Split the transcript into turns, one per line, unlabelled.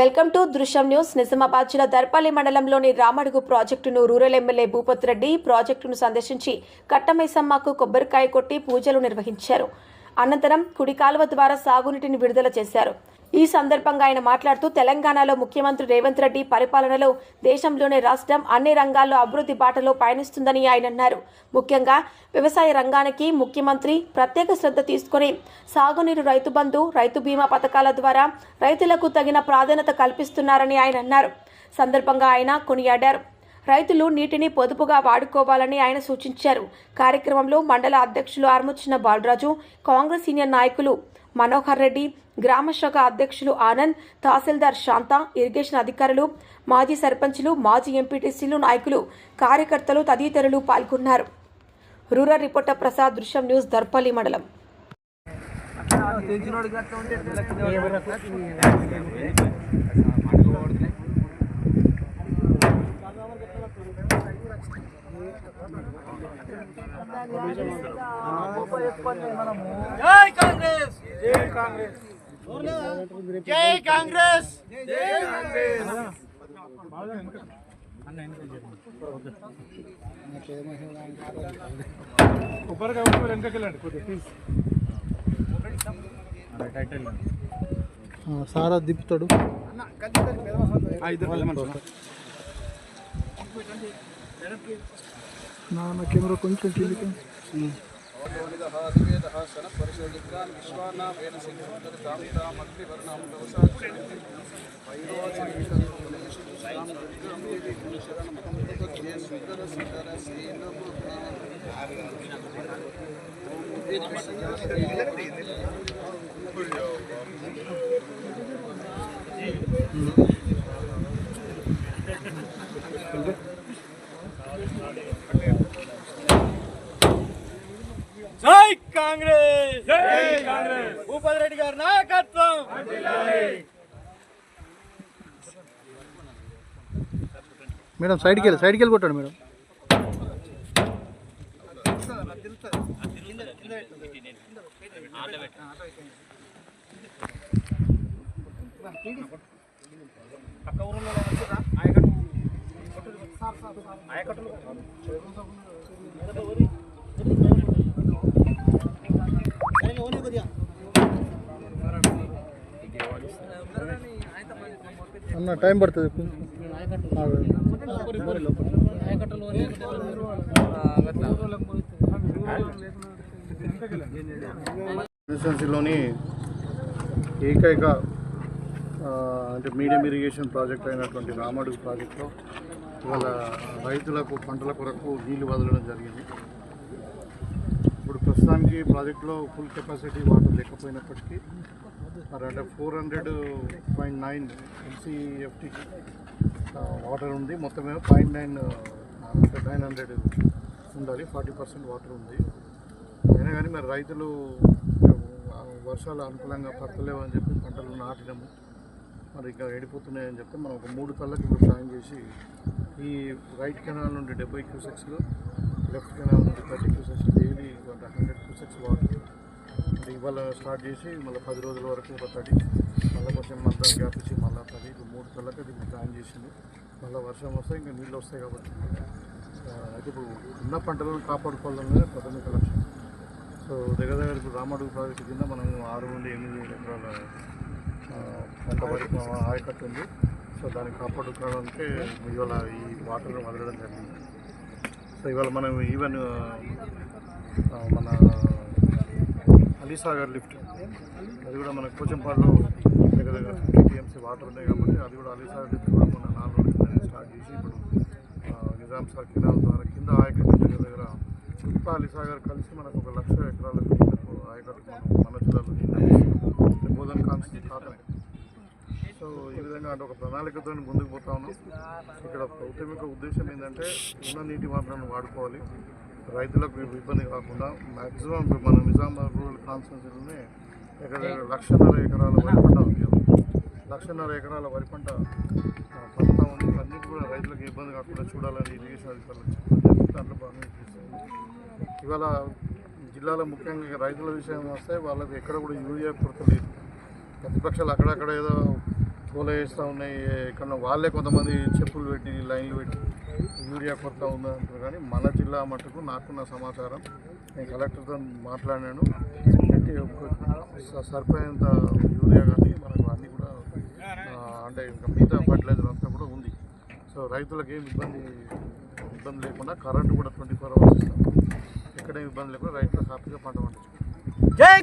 Welcome to Drushyam news. Nizamabad జిల్లా దర్పాలి మండలంలోని రామడుగు ప్రాజెక్టును రూరల్ ఎమ్మెల్యే భూపత్ రెడ్డి ప్రాజెక్టును సందర్శించి కట్టమైసమ్మకు కొబ్బరికాయ కొట్టి పూజలు నిర్వహించారు. అనంతరం కుడి కాలువ ద్వారా సాగునీటిని విడుదల చేశారు. ఈ సందర్భంగా ఆయన మాట్లాడుతూ తెలంగాణలో ముఖ్యమంత్రి రేవంత్ రెడ్డి పరిపాలనలో దేశంలోనే రాష్ట్రం అన్ని రంగాల్లో అభివృద్ధి బాటలో పయనిస్తుందని ఆయన అన్నారు. ముఖ్యంగా వ్యవసాయ రంగానికి ముఖ్యమంత్రి ప్రత్యేక శ్రద్ధ తీసుకొని సాగునీరు రైతు బంధు రైతు బీమా పథకాల ద్వారా రైతులకు తగిన ప్రాధాన్యత కల్పిస్తున్నారని ఆయన అన్నారు. సందర్భంగా ఆయన కొనియాడారు. రైతులు నీటిని పొదుపుగా వాడుకోవాలని ఆయన సూచించారు. కార్యక్రమంలో మండల అధ్యక్షులు ఆర్ముచ్చిన బాలరాజు కాంగ్రెస్ సీనియర్ నాయకులు మనోహర్ రెడ్డి గ్రామ శాఖ అధ్యక్షులు ఆనంద్ తహసీల్దార్ శాంత ఇరిగేషన్ అధికారులు మాజీ సర్పంచులు మాజీ ఎంపీటీసీలు నాయకులు కార్యకర్తలు తదితరులు పాల్గొన్నారు. రూరల్ రిపోర్టర్ ప్రసాద్ దృశ్యం న్యూస్ దర్పల్లి మండలం.
జై కాంగ్రెస్ జై కాంగ్రెస్ జై జై
కొద్దిగా ప్లీజ్
సారా దిప్పుతాడు నా నా కెమెరా కొంచెం కిందికి
జై కాంగ్రెస్ జై కాంగ్రెస్! భూపతి రెడ్డి గారి నాయకత్వం!
మేడం సైడ్కి వెళ్ళి సైడ్కి వెళ్ళి కొట్టాడు మేడం. అన్న టైం పడుతుంది ప్రెసిడెన్సీలోని ఏకైక అంటే మీడియం ఇరిగేషన్ ప్రాజెక్ట్ అయినటువంటి రామడుగు ప్రాజెక్టులో ఇవాళ రైతులకు పంటల కొరకు నీళ్ళు వదలడం జరిగింది. ఇప్పుడు ప్రస్తుతానికి ప్రాజెక్టులో ఫుల్ కెపాసిటీ వాటర్ లేకపోయినప్పటికీ మరి అంటే four hundred point nine NCFT water ఉంది. మొత్తం పాయింట్ నైన్ నైన్ హండ్రెడ్ ఉండాలి. ఫార్టీ పర్సెంట్ వాటర్ ఉంది. అయినా కానీ మరి రైతులు వర్షాలు అనుకూలంగా పడతలేవు అని చెప్పి పంటలు నాటినాము. మరి ఇంకా ఎండిపోతున్నాయని చెప్తే మనం ఒక మూడు కళ్ళకి ఇప్పుడు ప్లాన్ చేసి ఈ రైట్ కెనాల్ నుండి డెబ్బై క్యూసెక్స్లో లెఫ్ట్ కెనాల్ నుండి thirty cusecs daily hundred cusecs water ఇవాళ స్టార్ట్ చేసి మళ్ళీ పది రోజుల వరకు ఒక తడి మళ్ళీ కొంచెం మంత్రం గ్యాప్ ఇచ్చి మళ్ళీ పది ఇప్పుడు మూడు కళ్ళకి ఇది ప్లాన్ చేసింది. మళ్ళీ వర్షం వస్తే ఇంకా నీళ్ళు వస్తాయి కాబట్టి. అయితే ఇప్పుడు ఉన్న పంటలను కాపాడుకోవాలనేది ప్రాథమిక లక్ష్యం. సో దగ్గర దగ్గర ఇప్పుడు రామడుగు ప్రాజెక్టు కింద మనం ఆరు నుండి ఎనిమిది ఎకరాల పంట వరకు ఆయకట్టు ఉంది. సో దాన్ని కాపాడుకోవడానికి ఇవాళ ఈ వాటర్ వదలడం జరిగింది. సో ఇవాళ మనం ఈవెన్ మన అలీసాగర్ లిఫ్ట్. అది కూడా మన కోచంపాడులో దగ్గర దగ్గర ఫిఫ్టీ టీఎంసీ వాటర్ ఉన్నాయి కాబట్టి అది కూడా అలీసాగర్ లిఫ్ట్ కూడా మొన్న నాలుగు రోజుల కింద స్టార్ట్ చేసి ఇప్పుడు నిజాం సార్ కెనాల్ ద్వారా కింద ఆయకట్టు దగ్గర దగ్గర చుట్టూ అలీసాగర్ కలిసి మనకు ఒక లక్ష ఎకరాల ఆయకట్టు మనం మన జిల్లాలో బోధన కాన్స్టి సో ఈ విధంగా అంటే ఒక ప్రణాళికతో ముందుకు పోతా ఉన్నాం. ఇక్కడ ప్రాథమిక ఉద్దేశం ఏంటంటే ఉన్న నీటి వనరులను వాడుకోవాలి. రైతులకు ఇబ్బంది కాకుండా మ్యాక్సిమం మన నిజామాబాద్ రూరల్ కాన్స్టిట్యూన్సీలోనే ఇక్కడ లక్షన్నర ఎకరాల వరి పంట లక్షన్నర ఎకరాల వరి పంట పండుతా ఉంది. అన్నిటి కూడా రైతులకు ఇబ్బంది కాకుండా చూడాలని ఇరిగేషన్ అధికారులు చెప్పారు దాంట్లో భాగంగా చేస్తున్నాం. ఇవాళ జిల్లాలో ముఖ్యంగా రైతుల విషయం వస్తే వాళ్ళకి ఎక్కడ కూడా యూరియా కొరత లేదు. ప్రతిపక్షాలు అక్కడక్కడ ఏదో కూల వేస్తూ ఉన్నాయి. ఎక్కడ వాళ్ళే కొంతమంది చెప్పులు పెట్టి లైన్లు పెట్టి యూరియా కొరత ఉంది అంటారు కానీ మన జిల్లా మటుకు నాకున్న సమాచారం నేను కలెక్టర్తో మాట్లాడినాను. సరిపోయేంత యూరియా కానీ మనకు అన్నీ కూడా అంటే ఇంకా మిగతా ఫర్టిలైజర్ అంతా కూడా ఉంది. సో రైతులకు ఏం ఇబ్బంది ఇబ్బంది లేకుండా కరెంటు కూడా ట్వంటీ ఫోర్ అవర్స్ ఇస్తాం. ఎక్కడ ఇబ్బంది లేకుండా రైతులకు హ్యాపీగా పంట పండించుకుంటాం.